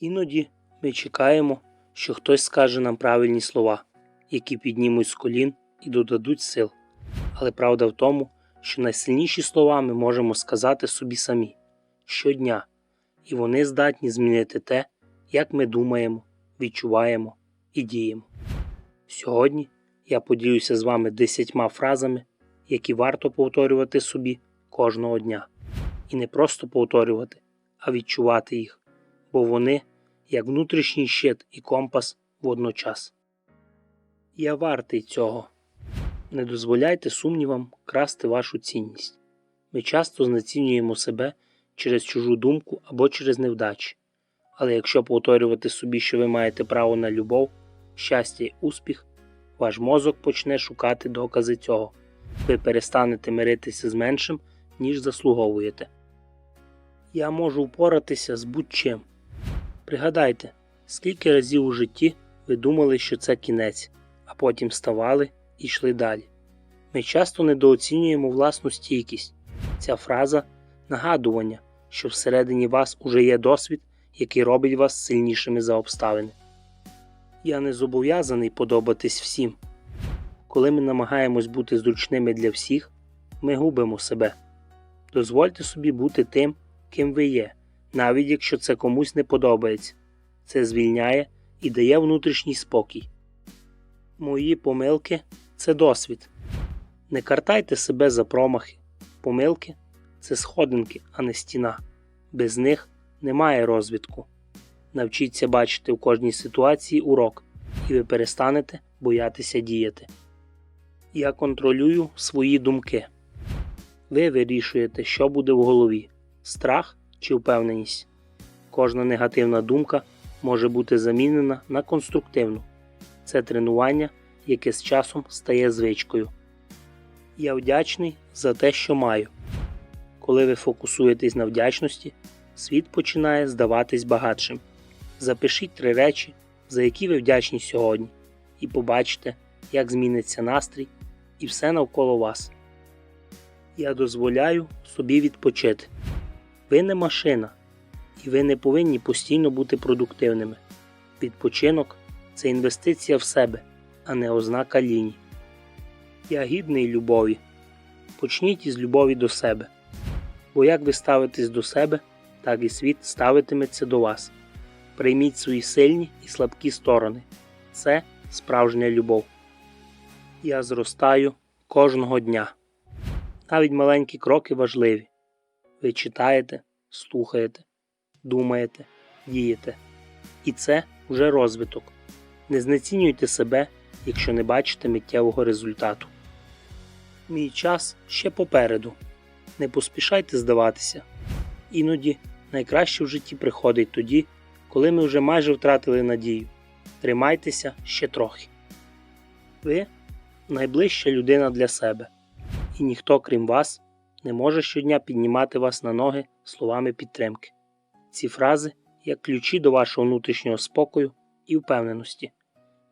Іноді ми чекаємо, що хтось скаже нам правильні слова, які піднімуть з колін і додадуть сил. Але правда в тому, що найсильніші слова ми можемо сказати собі самі щодня, і вони здатні змінити те, як ми думаємо, відчуваємо і діємо. Сьогодні я поділюся з вами десятьма фразами, які варто повторювати собі кожного дня. І не просто повторювати, а відчувати їх, бо вони як внутрішній щит і компас водночас. Я вартий цього. Не дозволяйте сумнівам красти вашу цінність. Ми часто знецінюємо себе через чужу думку або через невдачі. Але якщо повторювати собі, що ви маєте право на любов, щастя і успіх, ваш мозок почне шукати докази цього. Ви перестанете миритися з меншим, ніж заслуговуєте. Я можу впоратися з будь-чим. Пригадайте, скільки разів у житті ви думали, що це кінець, а потім ставали і йшли далі. Ми часто недооцінюємо власну стійкість. Ця фраза нагадування, що всередині вас уже є досвід, який робить вас сильнішими за обставини. Я не зобов'язаний подобатись всім. Коли ми намагаємось бути зручними для всіх, ми губимо себе. Дозвольте собі бути тим, ким ви є, навіть якщо це комусь не подобається. Це звільняє і дає внутрішній спокій. Мої помилки це досвід. Не картайте себе за промахи. Помилки це сходинки, а не стіна. Без них немає розвитку. Навчіться бачити в кожній ситуації урок, і ви перестанете боятися діяти. Я контролюю свої думки. Ви вирішуєте, що буде в голові страх чи впевненість. Кожна негативна думка може бути замінена на конструктивну. Це тренування, яке з часом стає звичкою. Я вдячний за те, що маю. Коли ви фокусуєтесь на вдячності, світ починає здаватись багатшим. Запишіть три речі, за які ви вдячні сьогодні, і побачите, як зміниться настрій і все навколо вас. Я дозволяю собі відпочити. Ви не машина, і ви не повинні постійно бути продуктивними. Відпочинок це інвестиція в себе, а не ознака ліній. Я гідний любові. Почніть із любові до себе. Бо як ви ставитесь до себе, так і світ ставитиметься до вас. Прийміть свої сильні і слабкі сторони. Це справжня любов. Я зростаю кожного дня. Навіть маленькі кроки важливі. Ви читаєте, слухаєте, думаєте, дієте. І це вже розвиток. Не знецінюйте себе, якщо не бачите миттєвого результату. Мій час ще попереду. Не поспішайте здаватися. Іноді найкраще в житті приходить тоді, коли ми вже майже втратили надію. Тримайтеся ще трохи. Ви найближча людина для себе, і ніхто, крім вас, не може щодня піднімати вас на ноги словами підтримки. Ці фрази як ключі до вашого внутрішнього спокою і впевненості.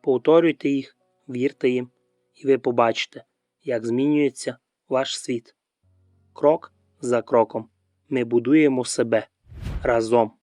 Повторюйте їх, вірте їм, і ви побачите, як змінюється ваш світ. Крок за кроком ми будуємо себе разом.